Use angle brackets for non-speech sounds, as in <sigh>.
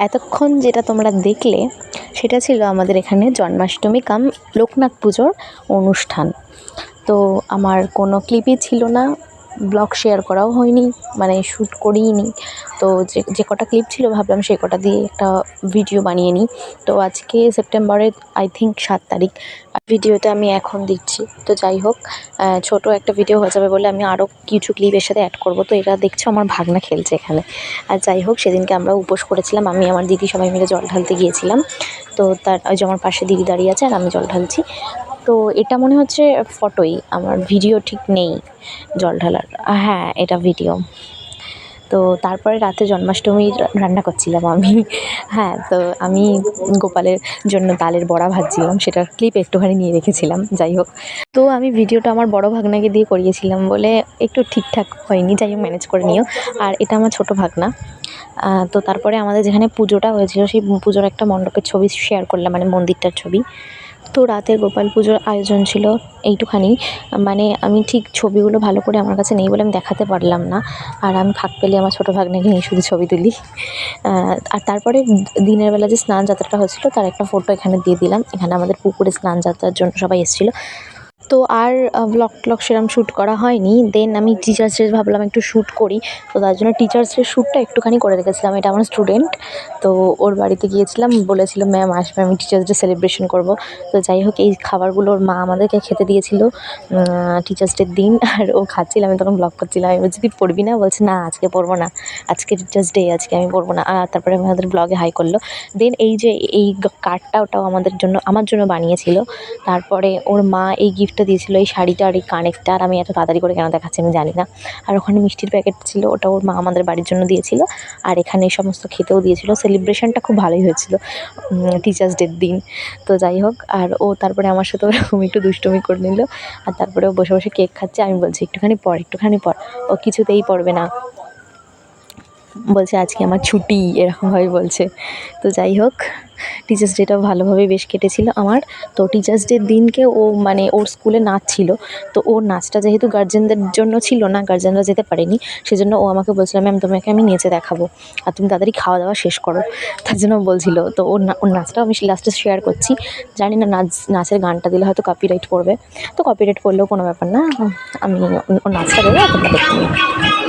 এতক্ষণ যেটা তোমরা দেখলে, সেটা ছিল আমাদের এখানে জন্মাষ্টমী কাম, লোকনাথ পুজোর অনুষ্ঠান। তো আমার কোনো ক্লিপই ছিল না ব্লগ শেয়ার করাও হয়নি মানে শ্যুট করিনি। তো যে যে কটা ক্লিপ ছিল ভাবলাম সেই কটা দিয়ে একটা ভিডিও বানিয়ে নিই। তো আজকে সেপ্টেম্বরের আই থিঙ্ক সাত তারিখ। ভিডিওটা আমি এখন দিচ্ছি। তো যাই হোক ছোট একটা ভিডিও হয়ে যাবে বলে আমি আরও কিছু ক্লিপ এর সাথে অ্যাড করব। তো এটা দেখছ আমার ভাগনা খেলছে এখানে। আর যাই হোক, সেদিনকে আমরা উপোস করেছিলাম। আমি আমার দিদি সবাই মিলে জল ঢালতে গিয়েছিলাম। তো তার, ওই যে আমার পাশে দিদি দাঁড়িয়ে আছে আর আমি জল ঢালছি। তো এটা মনে হচ্ছে ফটোই, আমার ভিডিও ঠিক নেই জল ঢালার। হ্যাঁ এটা ভিডিও। তো তারপরে রাতে জন্মাষ্টমীর রান্না করছিলাম আমি। <laughs> হ্যাঁ তো আমি গোপালের জন্য তালের বড়া ভাজছিলাম, সেটার ক্লিপ একটুখানি নিয়ে রেখেছিলাম, যাই হোক। তো আমি ভিডিওটা আমার বড় ভাগনাকে দিয়ে করিয়েছিলাম বলে একটু ঠিকঠাক হয়নি, যাই হোক ম্যানেজ করে নিও। আর এটা আমার ছোট ভাগনা। তো তারপরে আমাদের যেখানে পুজোটা হয়েছিল, সেই পুজোর একটা মণ্ডপের ছবি শেয়ার করলাম মানে মন্দিরটার ছবি। তো রাতের গোপাল পুজোর আয়োজন ছিল এইটুখানি। মানে আমি ঠিক ছবিগুলো ভালো করে আমার কাছে নেই বলে আমি দেখাতে পারলাম না। আর আমি ফাঁক পেলে আমার ছোটো ভাগ্নেকে নিয়ে শুধু ছবি তুলি। আর তারপরে দিনের বেলা যে স্নান যাত্রাটা হয়েছিল তার একটা ফটো এখানে দিয়ে দিলাম। এখানে আমাদের পুকুরে স্নান যাত্রার জন্য সবাই এসেছিল। তো আর ব্লগ ট্লগ সেরকম শ্যুট করা হয়নি। দেন আমি টিচার্স ডে ভাবলাম একটু শ্যুট করি। তো তার জন্য টিচার্স ডে শ্যুটটা একটুখানি করে রেখেছিলাম। এটা আমার স্টুডেন্ট তো ওর বাড়িতে গিয়েছিলাম। বলেছিল ম্যাম আসবে, আমি টিচার্স ডে সেলিব্রেশন করব। তো যাই হোক, এই খাবারগুলো ওর মা আমাদেরকে খেতে দিয়েছিল টিচার্স ডের দিন। আর ও খাচ্ছিল, আমি তখন ব্লগ করছিলাম। আমি বলছি, তুই পড়বি না? বলছে, না, আজকে পড়ব না। আজকে টিচার্স ডে আজকে আমি পড়ব না। আর তারপরে আমাদের ব্লগে হাই করল। দেন এই যে, এই কার্ডটা ওটাও আমাদের জন্য, আমার জন্য বানিয়েছিল। তারপরে ওর মা এই গিফটটা দিয়েছিল, এই শাড়িটা আর এই কানেকটা আর আমি এত তাড়াতাড়ি করে কেন দেখাচ্ছি আমি জানি না। আর ওখানে মিষ্টির প্যাকেট ছিল ওটা ওর মা আমাদের বাড়ির জন্য দিয়েছিল। আর এখানে এই সমস্ত খেতেও দিয়েছিল। সেলিব্রেশনটা খুব ভালোই হয়েছিল টিচার্স ডের দিন। তো যাই হোক, আর ও তারপরে আমার সাথে ওরকম একটু দুষ্টুমি করে নিল। আর তারপরে ও বসে বসে কেক খাচ্ছে। আমি বলছি, একটুখানি পর একটুখানি পর। ও কিছুতেই পড়বে না। বলছে, আজকে আমার ছুটি এরকমভাবে বলছে। তো যাই হোক টিচার্স ডেটাও ভালোভাবে বেশ কেটেছিল আমার। তো টিচার্স ডের দিনকে ও মানে ওর স্কুলে নাচ ছিল। তো ওর নাচটা যেহেতু গার্জেনদের জন্য ছিল না গার্জেনরা যেতে পারেনি, সেজন্য ও আমাকে বলছিল ম্যাম তোমাকে আমি নেচে দেখাবো। আর তুমি তাড়াতাড়ি খাওয়া দাওয়া শেষ করো। তার জন্য বলছিল, তো ওর ওর নাচটাও আমি লাস্টে শেয়ার করছি। জানি না নাচ, নাচের গানটা দিলে হয়তো কপিরাইট পড়বে। তো কপিরাইট পড়লেও কোনো ব্যাপার না, আমি ওর নাচটা দেবো তোমরা দেখে নিও